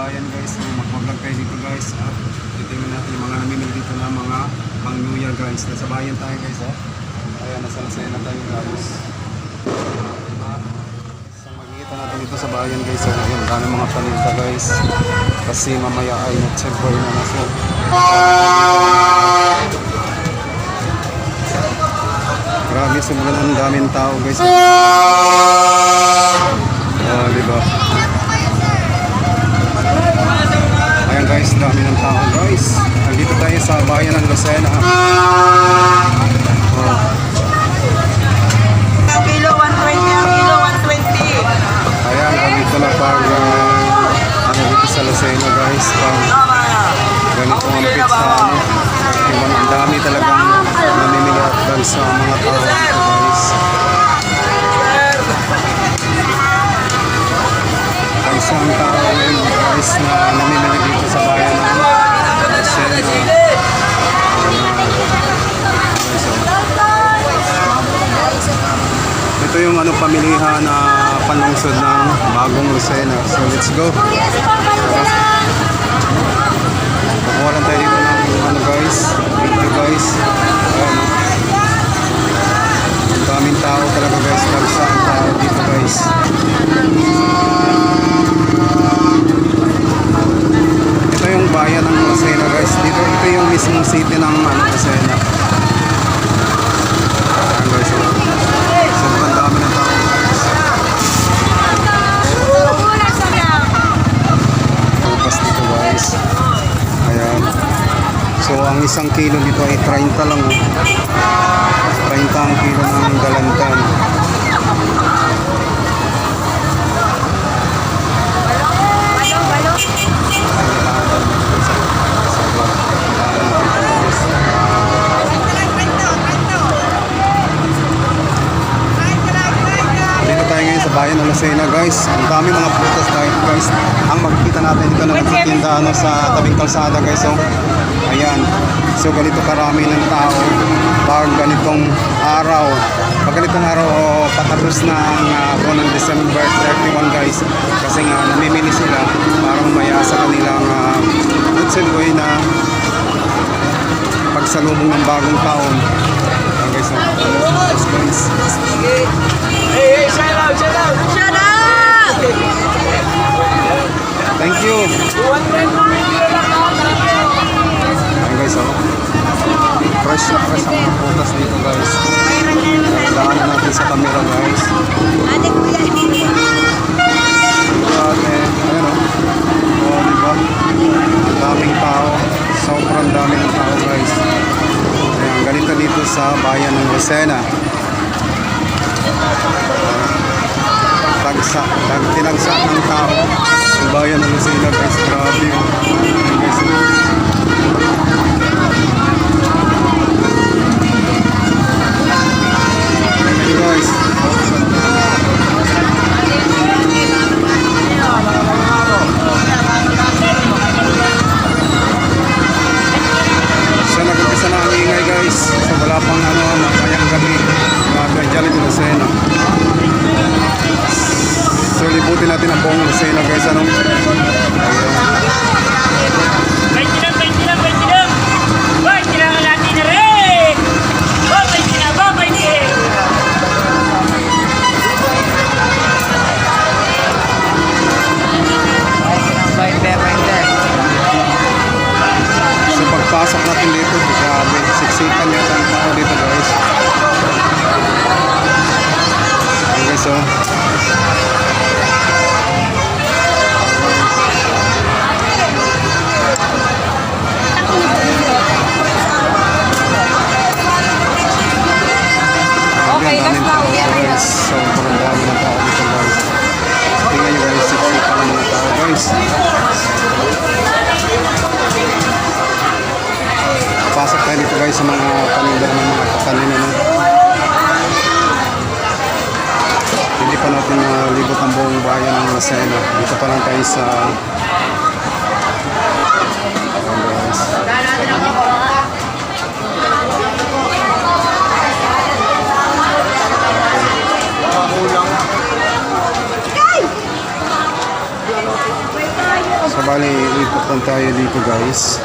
bayan guys. So, mag-vlog tayo dito guys. At titingnan natin yung mga namimili dito na mga pang New Year guys. Nasa bayan tayo guys. Oh. Ayan, nasa Lasena tayo guys. Diba? So, natin dito sa bayan guys. So, ayun, dami mga paninda guys. Kasi mamaya ay December na na. So, Grabe, sobrang ang daming tao guys. Oh, di guys, dami ng tao guys. Nandito tayo sa bayan ng Lucena. Oh, kilo 120, ang kilo 120. ayan, nandito na pag uh, ano dito sa Lucena guys. Pag ganito ang pizza. Ano, Iwan, ang dami talagang dahil sa mga tao guys. Ang isang tao guys na namimili dito sa bayan ng Lucena. Ito yung ano pamilihan na panlungsod ng bagong Lucena. So let's go. Kukuha lang tayo dito ng ano guys. Thank you guys. Ang daming tao talaga guys. Dagsa ang dito guys. Ito yung bayan ng Lucena guys. Dito ito yung mismong city ng ano, Lucena. Ang isang kilo dito ay 30 lang oh. 30 ang kilo ng galantan. Bayan ng Lucena guys. Ang dami mga prutas guys. Ang makikita natin dito na nagtitinda ano, sa tabing kalsada guys. So, ayan. So ganito karami ng tao pag ganitong araw. Pag ganitong araw o patapos na ang uh, ng December 31 guys. Kasi nga namimili sila para mamaya sa kanilang uh, good boy na pagsalubong ng bagong taon. Ayan guys. Oh. guys. Hey, hey, shout out, shout out. Shout out! Sa camera guys. Ate kuya, Ate, ayan oh. Oh, di ba? Ang daming tao. Sobrang dami ng tao guys. Ayan, ganito dito sa bayan ng Lucena. Tagsa, tag, tinagsa ng tao. Ang bayan ng Lucena guys. Grabe Dyan ito Lucena. So libutin natin ang buong Lucena guys. Ano? So pagpasok natin dito, grabe. Siksikan yata ang tao dito guys. Oh. Okay, let's go. Guys, sobrang dami ng tao dito guys. Tingnan nyo guys, siksikan ng mga tao guys. Pasok tayo dito guys sa mga paninda ng mga kanina no. Hindi pa natin nalibot ang buong bayan ng Lucena. Dito pa lang tayo sa. So bali, ikot lang tayo dito guys.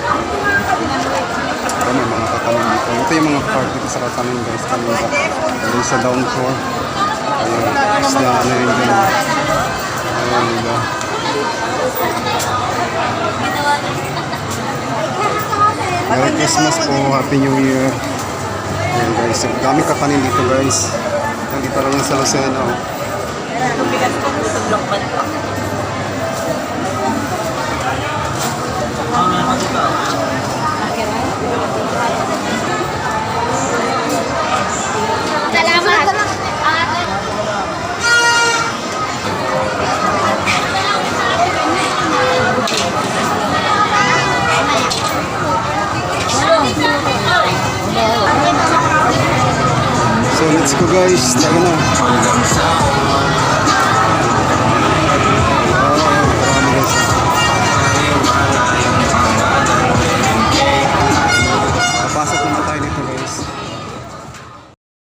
Ito may mga katanim dito. Ito yung mga park dito sa katanim guys. Kanina. Dito sa down floor. Ayan. Isda na rin din. Ayan diba. Merry Christmas po. Happy New Year. Ayan guys. Ang dami katanim dito guys. Nandito lang sa Lucena. oh. Salamat. So let's go guys. Tayo na.